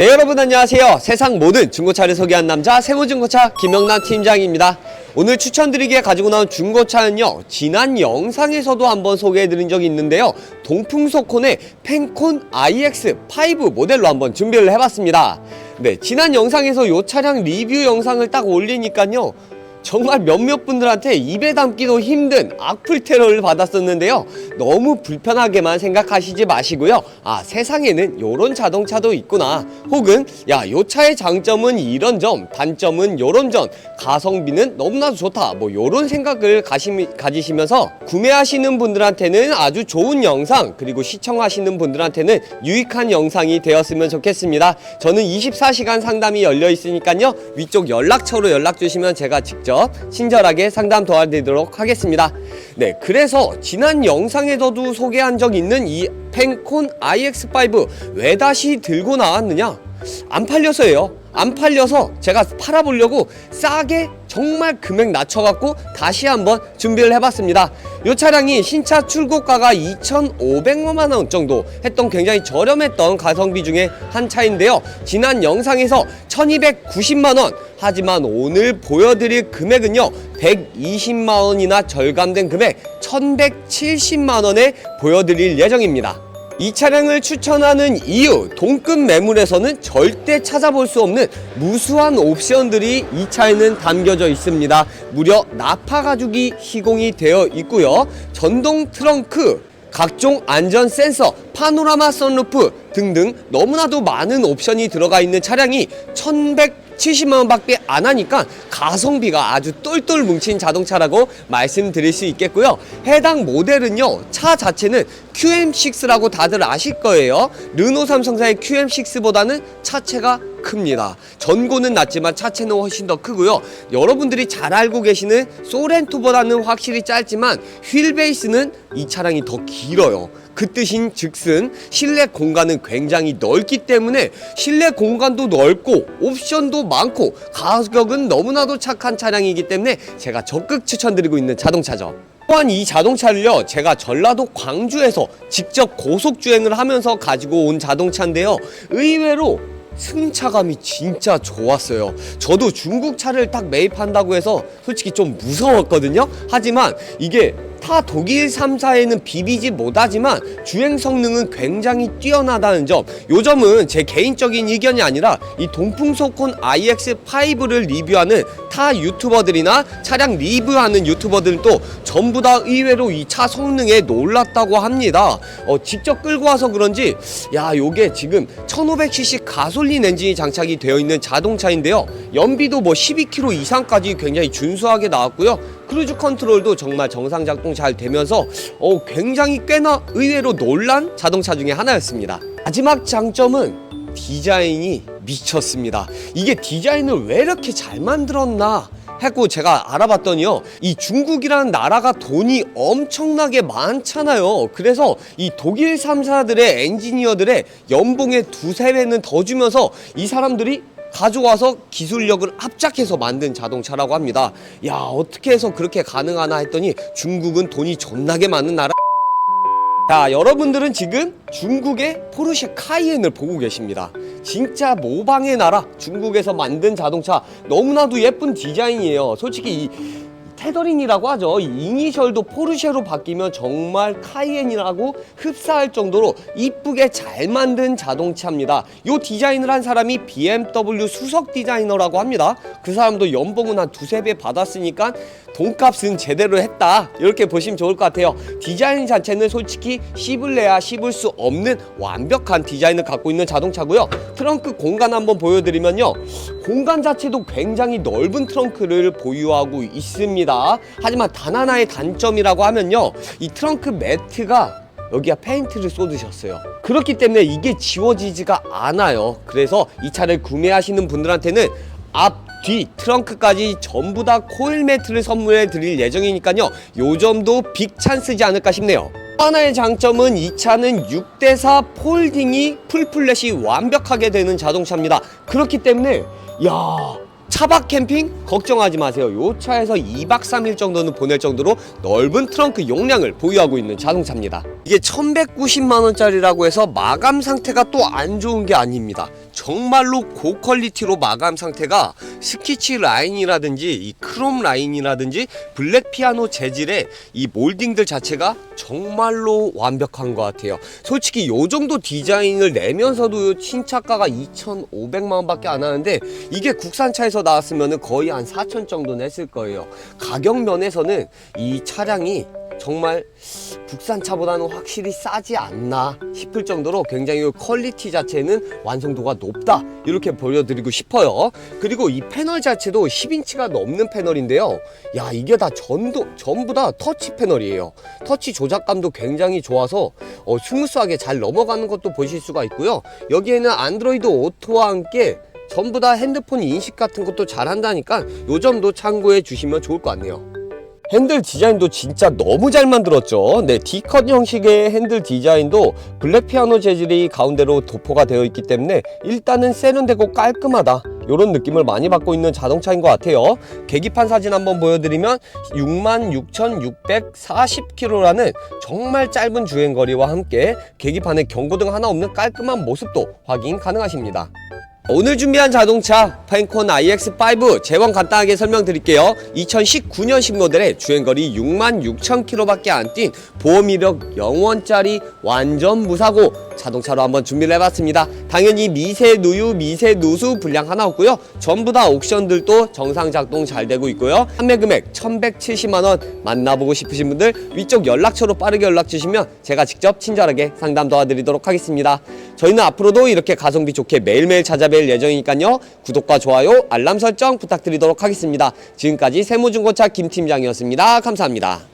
네 여러분 안녕하세요. 세상 모든 중고차를 소개한 남자 세모중고차 김영남 팀장입니다. 오늘 추천드리기에 가지고 나온 중고차는요 지난 영상에서도 한번 소개해드린 적이 있는데요. 동풍소콘의 펜콘 iX5 모델로 한번 준비를 해봤습니다. 네 지난 영상에서 이 차량 리뷰 영상을 딱 올리니까요 정말 몇몇 분들한테 입에 담기도 힘든 악플 테러를 받았었는데요. 너무 불편하게만 생각하시지 마시고요. 아, 세상에는 요런 자동차도 있구나. 혹은 야, 요 차의 장점은 이런 점, 단점은 요런 점, 가성비는 너무나도 좋다. 뭐 요런 생각을 가시, 가지시면서 구매하시는 분들한테는 아주 좋은 영상, 그리고 시청하시는 분들한테는 유익한 영상이 되었으면 좋겠습니다. 저는 24시간 상담이 열려 있으니까요. 위쪽 연락처로 연락 주시면 제가 직접 친절하게 상담 도와드리도록 하겠습니다. 네, 그래서 지난 영상에서도 소개한 적 있는 이 펜콘 iX5 왜 다시 들고 나왔느냐? 안 팔려서예요. 안 팔려서 제가 팔아보려고 싸게 정말 금액 낮춰갖고 다시 한번 준비를 해봤습니다. 이 차량이 신차 출고가가 2,500만 원 정도 했던 굉장히 저렴했던 가성비 중에 한 차인데요. 지난 영상에서 1,290만 원. 하지만 오늘 보여드릴 금액은요 120만 원이나 절감된 금액 1170만 원에 보여드릴 예정입니다. 이 차량을 추천하는 이유 동급 매물에서는 절대 찾아볼 수 없는 무수한 옵션들이 이 차에는 담겨져 있습니다. 무려 나파 가죽이 시공이 되어 있고요. 전동 트렁크 각종 안전 센서, 파노라마 선루프 등등 너무나도 많은 옵션이 들어가 있는 차량이 1170만 원밖에 안 하니까 가성비가 아주 똘똘 뭉친 자동차라고 말씀드릴 수 있겠고요. 해당 모델은요. 차 자체는 QM6라고 다들 아실 거예요. 르노 삼성사의 QM6보다는 차체가 큽니다. 전고는 낮지만 차체는 훨씬 더 크고요. 여러분들이 잘 알고 계시는 소렌토보다는 확실히 짧지만 휠 베이스는 이 차량이 더 길어요. 그 뜻인 즉슨 실내 공간은 굉장히 넓기 때문에 실내 공간도 넓고 옵션도 많고 가격은 너무나도 착한 차량이기 때문에 제가 적극 추천드리고 있는 자동차죠. 또한 이 자동차를요 제가 전라도 광주에서 직접 고속 주행을 하면서 가지고 온 자동차인데요 의외로 승차감이 진짜 좋았어요. 저도 중국 차를 딱 매입한다고 해서 솔직히 좀 무서웠거든요. 하지만 이게 타 독일 3사에는 비비지 못하지만 주행 성능은 굉장히 뛰어나다는 점. 요 점은 제 개인적인 의견이 아니라 이 동풍소콘 iX5를 리뷰하는 타 유튜버들이나 차량 리뷰하는 유튜버들도 전부 다 의외로 이 차 성능에 놀랐다고 합니다. 어, 직접 끌고 와서 그런지 야 요게 지금 1500cc 가솔린 엔진이 장착이 되어 있는 자동차인데요. 연비도 뭐 12km 이상까지 굉장히 준수하게 나왔고요. 크루즈 컨트롤도 정말 정상 작동 잘 되면서 어, 굉장히 꽤나 의외로 놀란 자동차 중에 하나였습니다. 마지막 장점은 디자인이 미쳤습니다. 이게 디자인을 왜 이렇게 잘 만들었나? 했고 제가 알아봤더니요 이 중국이라는 나라가 돈이 엄청나게 많잖아요 그래서 이 독일 3사들의 엔지니어들의 연봉의 두세 배는 더 주면서 이 사람들이 가져와서 기술력을 합작해서 만든 자동차라고 합니다 야 어떻게 해서 그렇게 가능하나 했더니 중국은 돈이 존나게 많은 나라 자, 여러분들은 지금 중국의 포르쉐 카이엔을 보고 계십니다. 진짜 모방의 나라, 중국에서 만든 자동차 너무나도 예쁜 디자인이에요. 솔직히 이 테더린이라고 하죠. 이 이니셜도 포르쉐로 바뀌면 정말 카이엔이라고 흡사할 정도로 이쁘게 잘 만든 자동차입니다. 이 디자인을 한 사람이 BMW 수석 디자이너라고 합니다. 그 사람도 연봉은 한 두세 배 받았으니까 돈값은 제대로 했다. 이렇게 보시면 좋을 것 같아요. 디자인 자체는 솔직히 씹을래야 씹을 수 없는 완벽한 디자인을 갖고 있는 자동차고요. 트렁크 공간 한번 보여드리면요. 공간 자체도 굉장히 넓은 트렁크를 보유하고 있습니다. 하지만 단 하나의 단점이라고 하면요. 이 트렁크 매트가 여기가 페인트를 쏟으셨어요. 그렇기 때문에 이게 지워지지가 않아요. 그래서 이 차를 구매하시는 분들한테는 앞, 뒤, 트렁크까지 전부 다 코일 매트를 선물해 드릴 예정이니까요. 요 점도 빅 찬스지 않을까 싶네요. 또 하나의 장점은 이 차는 6대4 폴딩이 풀플랫이 완벽하게 되는 자동차입니다. 그렇기 때문에 야 차박 캠핑 걱정하지 마세요. 요 차에서 2박 3일 정도는 보낼 정도로 넓은 트렁크 용량을 보유하고 있는 자동차입니다. 이게 1190만 원짜리라고 해서 마감 상태가 또 안 좋은 게 아닙니다. 정말로 고퀄리티로 마감 상태가 스키치 라인이라든지 이 크롬 라인이라든지 블랙 피아노 재질의 이 몰딩들 자체가 정말로 완벽한 것 같아요. 솔직히 요 정도 디자인을 내면서도 신차가가 2,500만 원밖에 안 하는데 이게 국산차에서 나왔으면 거의 한 4천 정도는 했을 거예요. 가격 면에서는 이 차량이 정말 국산차보다는 확실히 싸지 않나 싶을 정도로 굉장히 퀄리티 자체는 완성도가 높다. 이렇게 보여드리고 싶어요. 그리고 이 패널 자체도 10인치가 넘는 패널인데요. 야 이게 다 전도, 전부 다 터치 패널이에요. 터치 조작감도 굉장히 좋아서 어, 스무스하게 잘 넘어가는 것도 보실 수가 있고요. 여기에는 안드로이드 오토와 함께 전부 다 핸드폰 인식 같은 것도 잘 한다니까 요 점도 참고해 주시면 좋을 것 같네요 핸들 디자인도 진짜 너무 잘 만들었죠. 네, D컷 형식의 핸들 디자인도 블랙 피아노 재질이 가운데로 도포가 되어 있기 때문에 일단은 세련되고 깔끔하다. 이런 느낌을 많이 받고 있는 자동차인 것 같아요. 계기판 사진 한번 보여드리면 66,640km라는 정말 짧은 주행거리와 함께 계기판에 경고등 하나 없는 깔끔한 모습도 확인 가능하십니다. 오늘 준비한 자동차 펜콘 iX5 제원 간단하게 설명드릴게요. 2019년식 모델의 주행거리 66,000km밖에 안 뛴 보험 이력 0원짜리 완전 무사고 자동차로 한번 준비를 해봤습니다 당연히 미세 누유 미세 누수 불량 하나 없고요 전부 다 옵션들도 정상 작동 잘 되고 있고요 판매 금액 1170만원 만나보고 싶으신 분들 위쪽 연락처로 빠르게 연락 주시면 제가 직접 친절하게 상담 도와드리도록 하겠습니다 저희는 앞으로도 이렇게 가성비 좋게 매일매일 찾아뵐 예정이니까요. 구독과 좋아요, 알람 설정 부탁드리도록 하겠습니다. 지금까지 세무중고차 김팀장이었습니다. 감사합니다.